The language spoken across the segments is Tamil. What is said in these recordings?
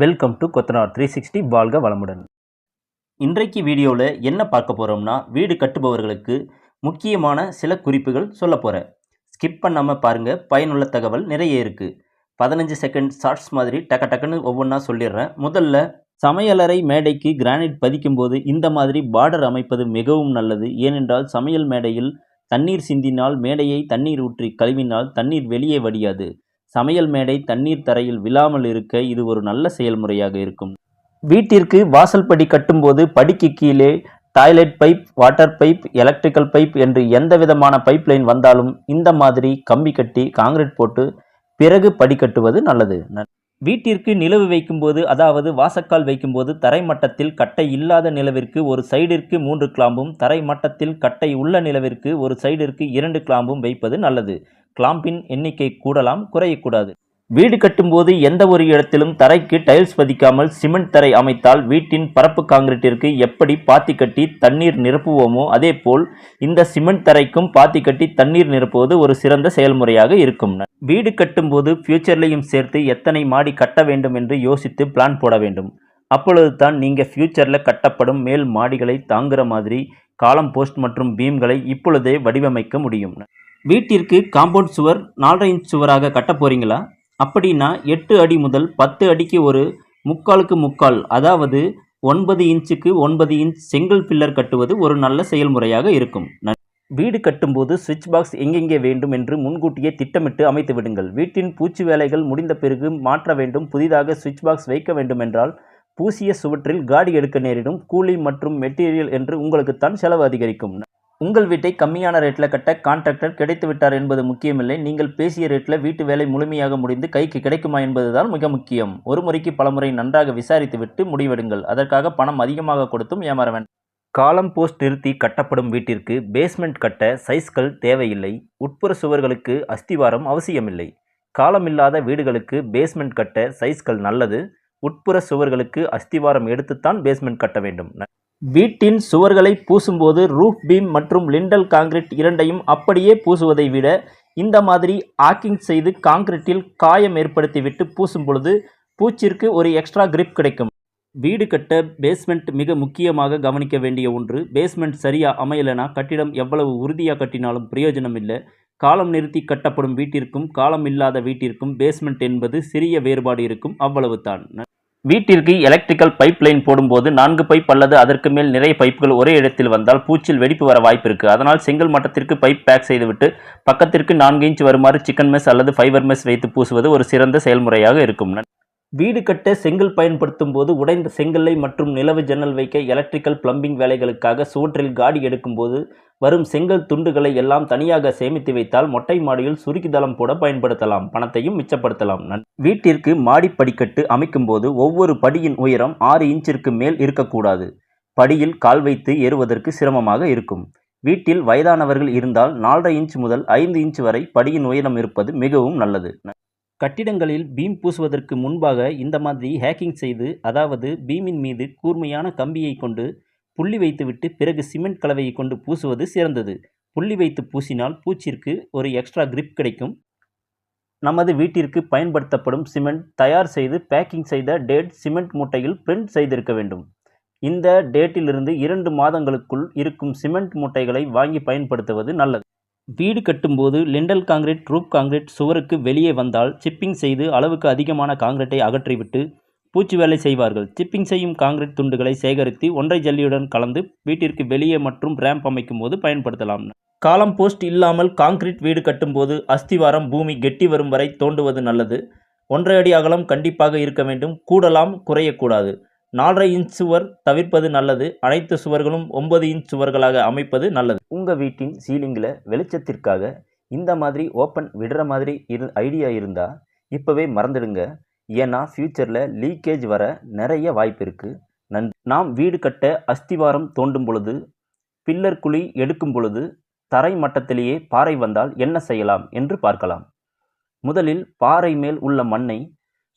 Welcome to Kothanar three sixty வாழ்க வளமுடன். இன்றைக்கு வீடியோவில் என்ன பார்க்க போகிறோம்னா வீடு கட்டுபவர்களுக்கு முக்கியமான சில குறிப்புகள் சொல்ல போகிறேன் ஸ்கிப் பண்ணாமல் பாருங்கள் பயனுள்ள தகவல் நிறைய இருக்குது பதினஞ்சு செகண்ட் ஷார்ட்ஸ் மாதிரி டக்கு டக்குன்னு ஒவ்வொன்றா சொல்லிடுறேன். முதல்ல சமையலறை மேடைக்கு கிரானைட் பதிக்கும்போது இந்த மாதிரி பார்டர் அமைப்பது மிகவும் நல்லது. ஏனென்றால் சமையல் மேடையில் தண்ணீர் சிந்தினால் மேடையை தண்ணீர் ஊற்றி கழுவினால் தண்ணீர் வெளியே வடியாது. சமையல் மேடை தண்ணீர் தரையில் விழாமல் இருக்க இது ஒரு நல்ல செயல்முறையாக இருக்கும். வீட்டிற்கு வாசல் படி கட்டும்போது படிக்கு கீழே toilet pipe water pipe electrical pipe என்று எந்த விதமான பைப் லைன் வந்தாலும் இந்த மாதிரி கம்பி கட்டி காங்கிரீட் போட்டு பிறகு படி கட்டுவது நல்லது. வீட்டிற்கு நிலவு வைக்கும்போது அதாவது வாசக்கால் வைக்கும்போது தரைமட்டத்தில் கட்டை இல்லாத நிலவிற்கு ஒரு சைடிற்கு மூன்று கிளாம்பும் தரைமட்டத்தில் கட்டை உள்ள நிலவிற்கு ஒரு சைடிற்கு இரண்டு கிளாம்பும் வைப்பது நல்லது. கிளாம்பின் எண்ணிக்கை கூடலாம் குறையக்கூடாது. வீடு கட்டும்போது எந்த ஒரு இடத்திலும் தரைக்கு டைல்ஸ் பதிக்காமல் சிமெண்ட் தரை அமைத்தால் வீட்டின் பரப்பு காங்கிரீட்டிற்கு எப்படி பாத்தி கட்டி தண்ணீர் நிரப்புவோமோ அதேபோல் இந்த சிமெண்ட் தரைக்கும் பாத்தி கட்டி தண்ணீர் நிரப்புவது ஒரு சிறந்த செயல்முறையாக இருக்கும். வீடு கட்டும்போது ஃபியூச்சர்லையும் சேர்த்து எத்தனை மாடி கட்ட வேண்டும் என்று யோசித்து பிளான் போட வேண்டும். அப்பொழுது தான் நீங்கள் ஃபியூச்சரில் கட்டப்படும் மேல் மாடிகளை தாங்குகிற மாதிரி காலம் போஸ்ட் மற்றும் பீம்களை இப்பொழுதே வடிவமைக்க முடியும். வீட்டிற்கு காம்பவுண்ட் சுவர் நாலரை இன்ச் சுவராக கட்ட போறீங்களா? அப்படின்னா எட்டு அடி முதல் பத்து அடிக்கு ஒரு முக்காலுக்கு முக்கால் அதாவது ஒன்பது இன்ச்சுக்கு ஒன்பது இன்ச் செங்கல் பில்லர் கட்டுவது ஒரு நல்ல செயல்முறையாக இருக்கும். ந- வீடு கட்டும்போது சுவிட்ச் பாக்ஸ் எங்கெங்கே வேண்டும் என்று முன்கூட்டியே திட்டமிட்டு அமைத்து விடுங்கள். வீட்டின் பூச்சி வேலைகள் முடிந்த பிறகு மாற்ற வேண்டும். புதிதாக சுவிட்ச் பாக்ஸ் வைக்க வேண்டும் என்றால் பூசிய சுவற்றில் காடி எடுக்க நேரிடும். கூலி மற்றும் மெட்டீரியல் என்று உங்களுக்குத்தான் செலவு அதிகரிக்கும். உங்கள் வீட்டை கம்மியான ரேட்டில் கட்ட கான்ட்ராக்டர் கிடைத்து விட்டார் என்பது முக்கியமில்லை. நீங்கள் பேசிய ரேட்டில் வீட்டு வேலை முழுமையாக முடிந்து கைக்கு கிடைக்குமா என்பதுதான் மிக முக்கியம். ஒரு முறைக்கு பலமுறை நன்றாக விசாரித்துவிட்டு முடிவெடுங்கள். அதற்காக பணம் அதிகமாக கொடுத்தும் ஏமாற வேண்டாம் காலம் போஸ்ட் நிறுத்தி கட்டப்படும் வீட்டிற்கு பேஸ்மெண்ட் கட்ட சைஸ்கள் தேவையில்லை. உட்புற சுவர்களுக்கு அஸ்திவாரம் அவசியமில்லை. காலமில்லாத வீடுகளுக்கு பேஸ்மெண்ட் கட்ட சைஸ்கள் நல்லது. உட்புற சுவர்களுக்கு அஸ்திவாரம் எடுத்துத்தான் பேஸ்மெண்ட் கட்ட வேண்டும். வீட்டின் சுவர்களை பூசும்போது ரூஃப் பீம் மற்றும் லிண்டல் காங்கிரீட் இரண்டையும் அப்படியே பூசுவதை விட இந்த மாதிரி ஆக்கிங் செய்து காங்கிரீட்டில் காயம் ஏற்படுத்திவிட்டு பூசும் பொழுது பூச்சிற்கு ஒரு எக்ஸ்ட்ரா கிரிப் கிடைக்கும். வீடு கட்ட பேஸ்மெண்ட் மிக முக்கியமாக கவனிக்க வேண்டிய ஒன்று பேஸ்மெண்ட் சரியாக அமையலைனா கட்டிடம் எவ்வளவு உறுதியாக கட்டினாலும் பிரயோஜனம் இல்லை. காலம் நிறுத்தி கட்டப்படும் வீட்டிற்கும் காலம் இல்லாத வீட்டிற்கும் பேஸ்மெண்ட் என்பது சிறிய வேறுபாடு இருக்கும் அவ்வளவு தான் வீட்டிற்கு எலக்ட்ரிக்கல் பைப் லைன் போடும்போது நான்கு பைப் அல்லது அதற்கு மேல் நிறைய பைப்புகள் ஒரே இடத்தில் வந்தால் பூச்சில் வெடிப்பு வர வாய்ப்பு இருக்குது அதனால் செங்கல் மட்டத்திற்கு பைப் பேக் செய்துவிட்டு பக்கத்திற்கு நான்கு இன்ச் வருமாறு சிக்கன் மெஸ் அல்லது ஃபைபர் மெஸ் வைத்து பூசுவது ஒரு சிறந்த செயல்முறையாக இருக்கும். வீடு கட்ட செங்கல் பயன்படுத்தும் போது உடைந்த செங்கல்லை மற்றும் நிலவு ஜன்னல் வைக்க எலக்ட்ரிக்கல் பிளம்பிங் வேலைகளுக்காக சுவற்றில் காடி எடுக்கும்போது வரும் செங்கல் துண்டுகளை எல்லாம் தனியாக சேமித்து வைத்தால் மொட்டை மாடியில் சுருக்கி தளம் போட பயன்படுத்தலாம். பணத்தையும் மிச்சப்படுத்தலாம். நன்- வீட்டிற்கு மாடி படிக்கட்டு அமைக்கும்போது ஒவ்வொரு படியின் உயரம் ஆறு இன்ச்சிற்கு மேல் இருக்கக்கூடாது. படியில் கால் வைத்து ஏறுவதற்கு சிரமமாக இருக்கும். வீட்டில் வயதானவர்கள் இருந்தால் நாலரை இன்ச் முதல் ஐந்து இன்ச் வரை படியின் உயரம் இருப்பது மிகவும் நல்லது. கட்டிடங்களில் பீம் பூசுவதற்கு முன்பாக இந்த மாதிரி ஹேக்கிங் செய்து அதாவது பீமின் மீது கூர்மையான கம்பியை கொண்டு புள்ளி வைத்துவிட்டு பிறகு சிமெண்ட் கலவையை கொண்டு பூசுவது சிறந்தது. புள்ளி வைத்து பூசினால் பூச்சிற்கு ஒரு எக்ஸ்ட்ரா கிரிப் கிடைக்கும். நமது வீட்டிற்கு பயன்படுத்தப்படும் சிமெண்ட் தயார் செய்து பேக்கிங் செய்த டேட் சிமெண்ட் மூட்டையில் பிரிண்ட் செய்திருக்க வேண்டும். இந்த டேட்டிலிருந்து இரண்டு மாதங்களுக்குள் இருக்கும் சிமெண்ட் மூட்டைகளை வாங்கி பயன்படுத்துவது நல்லது. வீடு கட்டும்போது லிண்டல் காங்கிரீட் ரூப் காங்கிரீட் சுவருக்கு வெளியே வந்தால் சிப்பிங் செய்து அளவுக்கு அதிகமான காங்கிரீட்டை அகற்றிவிட்டு பூச்சி வேலை செய்வார்கள். சிப்பிங் செய்யும் காங்கிரீட் துண்டுகளை சேகரித்து ஒன்றை ஜல்லியுடன் கலந்து வீட்டிற்கு வெளியே மற்றும் ரேம்ப் அமைக்கும் போது பயன்படுத்தலாம். காலம் போஸ்ட் இல்லாமல் காங்கிரீட் வீடு கட்டும்போது அஸ்திவாரம் பூமி கெட்டி வரும் வரை தோண்டுவது நல்லது. ஒன்றரை அடி அகலம் கண்டிப்பாக இருக்க வேண்டும். கூடலாம் குறையக்கூடாது. நாலரை இன்ச் சுவர் தவிர்ப்பது நல்லது. அனைத்து சுவர்களும் ஒன்பது இன்ச் சுவர்களாக அமைப்பது நல்லது. உங்கள் வீட்டின் சீலிங்கில் வெளிச்சத்திற்காக இந்த மாதிரி ஓப்பன் விடுற மாதிரி இரு ஐடியா இருந்தால் இப்போவே மறந்துடுங்க. ஏன்னா ஃப்யூச்சரில் லீக்கேஜ் வர நிறைய வாய்ப்பு இருக்குது நன் நாம் வீடு கட்ட அஸ்திவாரம் தோண்டும் பொழுது பில்லர் குழி எடுக்கும் பொழுது தரை மட்டத்திலேயே பாறை வந்தால் என்ன செய்யலாம் என்று பார்க்கலாம். முதலில் பாறை மேல் உள்ள மண்ணை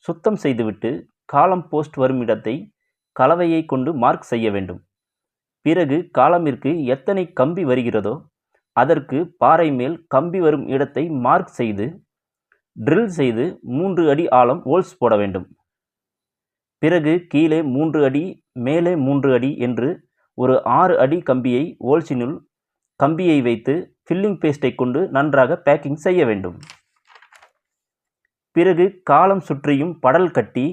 சுத்தம் செய்துவிட்டு காலம் போஸ்ட் வரும் இடத்தை கலவையை கொண்டு மார்க் செய்ய வேண்டும். பிறகு காலமிற்கு எத்தனை கம்பி வருகிறதோ அதற்கு பாறை மேல் கம்பி வரும் இடத்தை மார்க் செய்து ட்ரில் செய்து மூன்று அடி ஆழம் ஹோல்ஸ் போட வேண்டும். பிறகு கீழே மூன்று அடி மேலே மூன்று அடி என்று ஒரு ஆறு அடி கம்பியை ஓல்சினுள் கம்பியை வைத்து ஃபில்லிங் பேஸ்டை கொண்டு நன்றாக பேக்கிங் செய்ய வேண்டும். பிறகு காலம் சுற்றியும் படல் கட்டி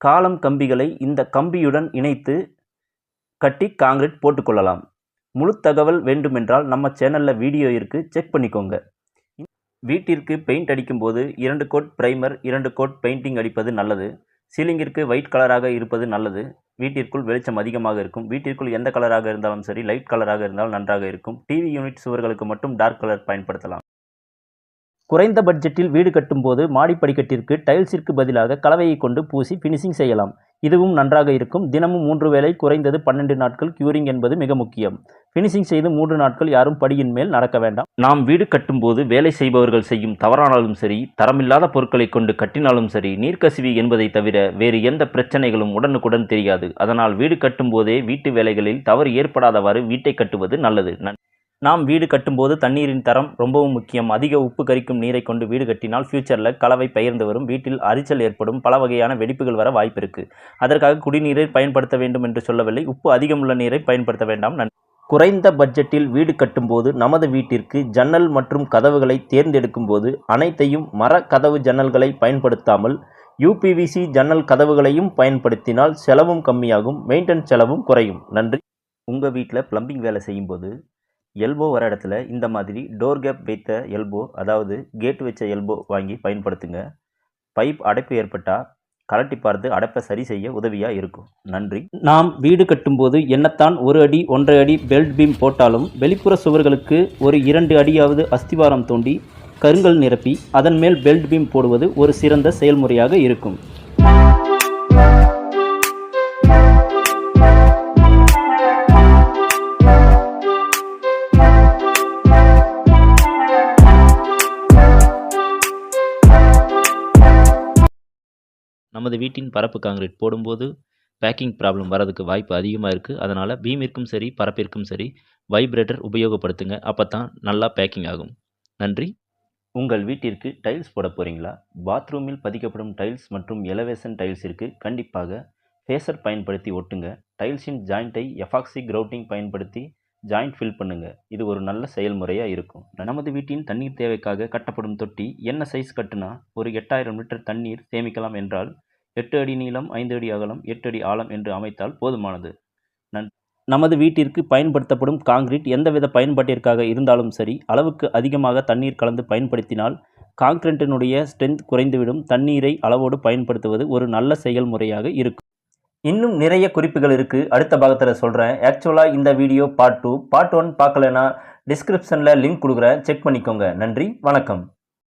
காலம் கம்பிகளை இந்த கம்பியுடன் இணைத்து கட்டி காங்கிரீட் போட்டுக்கொள்ளலாம். முழு தகவல் வேண்டுமென்றால் நம்ம சேனலில் வீடியோ இருக்குது செக் பண்ணிக்கோங்க. வீட்டிற்கு பெயிண்ட் அடிக்கும்போது இரண்டு கோட் பிரைமர் இரண்டு கோட் பெயிண்டிங் அடிப்பது நல்லது. சீலிங்கிற்கு ஒயிட் கலராக இருப்பது நல்லது. வீட்டிற்குள் வெளிச்சம் அதிகமாக இருக்கும். வீட்டிற்குள் எந்த கலராக இருந்தாலும் சரி லைட் கலராக இருந்தால் நன்றாக இருக்கும். டிவி யூனிட் சுவர்களுக்கு மட்டும் டார்க் கலர் பயன்படுத்தலாம். குறைந்த பட்ஜெட்டில் வீடு கட்டும்போது மாடி படிக்கட்டிற்கு டைல்ஸிற்கு பதிலாக கலவையை கொண்டு பூசி ஃபினிஷிங் செய்யலாம். இதுவும் நன்றாக இருக்கும். தினமும் மூன்று வேளை குறைந்தது பன்னெண்டு நாட்கள் க்யூரிங் என்பது மிக முக்கியம். ஃபினிஷிங் செய்து மூன்று நாட்கள் யாரும் படியின் மேல் நடக்க வேண்டாம். நாம் வீடு கட்டும்போது வேலை செய்பவர்கள் செய்யும் தவறானாலும் சரி தரமில்லாத பொருட்களை கொண்டு கட்டினாலும் சரி நீர்க்கசிவி என்பதை தவிர வேறு எந்த பிரச்சனைகளும் உடனுக்குடன் தெரியாது. அதனால் வீடு கட்டும்போதே வீட்டு வேலைகளில் தவறு ஏற்படாதவாறு வீட்டை கட்டுவது நல்லது. நன்- நாம் வீடு கட்டும்போது தண்ணீரின் தரம் ரொம்பவும் முக்கியம். அதிக உப்பு கரிக்கும் நீரை கொண்டு வீடு கட்டினால் ஃபியூச்சரில் கலவை பெயர்ந்து வரும். வீட்டில் அரிச்சல் ஏற்படும். பல வகையான வெடிப்புகள் வர வாய்ப்பு இருக்குது அதற்காக குடிநீரை பயன்படுத்த வேண்டும் என்று சொல்லவில்லை. உப்பு அதிகமுள்ள நீரை பயன்படுத்த வேண்டாம். நன்றி. குறைந்த பட்ஜெட்டில் வீடு கட்டும்போது நமது வீட்டிற்கு ஜன்னல் மற்றும் கதவுகளை தேர்ந்தெடுக்கும் போது அனைத்தையும் மர கதவு ஜன்னல்களை பயன்படுத்தாமல் யூபிவிசி ஜன்னல் கதவுகளையும் பயன்படுத்தினால் செலவும் கம்மியாகும். மெயின்டெனன்ஸ் செலவும் குறையும். நன்றி. உங்கள் வீட்டில் ப்ளம்பிங் வேலை செய்யும்போது எல்போ வர இடத்துல இந்த மாதிரி டோர் கேப் வைத்த எல்போ அதாவது கேட் வச்ச எல்போ வாங்கி பயன்படுத்துங்க. பைப் அடைப்பு ஏற்பட்டால் கலட்டி பார்த்து அடைப்பை சரி செய்ய உதவியாக இருக்கும். நன்றி. நாம் வீடு கட்டும்போது என்னத்தான் ஒரு அடி ஒன்றரை அடி பெல்ட் பீம் போட்டாலும் வெளிப்புற சுவர்களுக்கு ஒரு இரண்டு அடியாவது அஸ்திவாரம் தோண்டி கருங்கல் நிரப்பி அதன் மேல் பெல்ட் பீம் போடுவது ஒரு சிறந்த செயல்முறையாக இருக்கும். நமது வீட்டின் பரப்பு காங்கிரீட் போடும்போது பேக்கிங் ப்ராப்ளம் வரதுக்கு வாய்ப்பு அதிகமாக இருக்குது அதனால் பீமிற்கும் சரி பரப்பிற்கும் சரி வைப்ரேட்டர் உபயோகப்படுத்துங்க. அப்போ தான் நல்லா பேக்கிங் ஆகும். நன்றி. உங்கள் வீட்டிற்கு டைல்ஸ் போட போகிறீங்களா பாத்ரூமில் பதிக்கப்படும் டைல்ஸ் மற்றும் எலவேஷன் டைல்ஸிற்கு கண்டிப்பாக ஃபேஸர் பயன்படுத்தி ஒட்டுங்க. டைல்ஸின் ஜாயிண்ட்டை எஃபாக்சி கிரவுட்டிங் பயன்படுத்தி ஜாயிண்ட் ஃபில் பண்ணுங்க. இது ஒரு நல்ல செயல்முறையாக இருக்கும். நமது வீட்டின் தண்ணீர் தேவைக்காக கட்டப்படும் தொட்டி என்ன சைஸ் கட்டுனா ஒரு எட்டாயிரம் லிட்டர் தண்ணீர் சேமிக்கலாம் என்றால் எட்டு அடி நீளம் ஐந்து அடி அகலம் எட்டு அடி ஆழம் என்று அமைத்தால் போதுமானது. நன் நமது வீட்டிற்கு பயன்படுத்தப்படும் காங்கிரீட் எந்தவித பயன்பாட்டிற்காக இருந்தாலும் சரி அளவுக்கு அதிகமாக தண்ணீர் கலந்து பயன்படுத்தினால் காங்கிரீட்டினுடைய ஸ்ட்ரென்த் குறைந்துவிடும். தண்ணீரை அளவோடு பயன்படுத்துவது ஒரு நல்ல செயல்முறையாக இருக்கும். இன்னும் நிறைய குறிப்புகள் இருக்குது அடுத்த பாகத்தில் சொல்கிறேன் ஆக்சுவலாக இந்த video part two part one பார்க்கலன்னா டிஸ்கிரிப்ஷனில் லிங்க் கொடுக்குறேன். செக் பண்ணிக்கோங்க. நன்றி. வணக்கம்.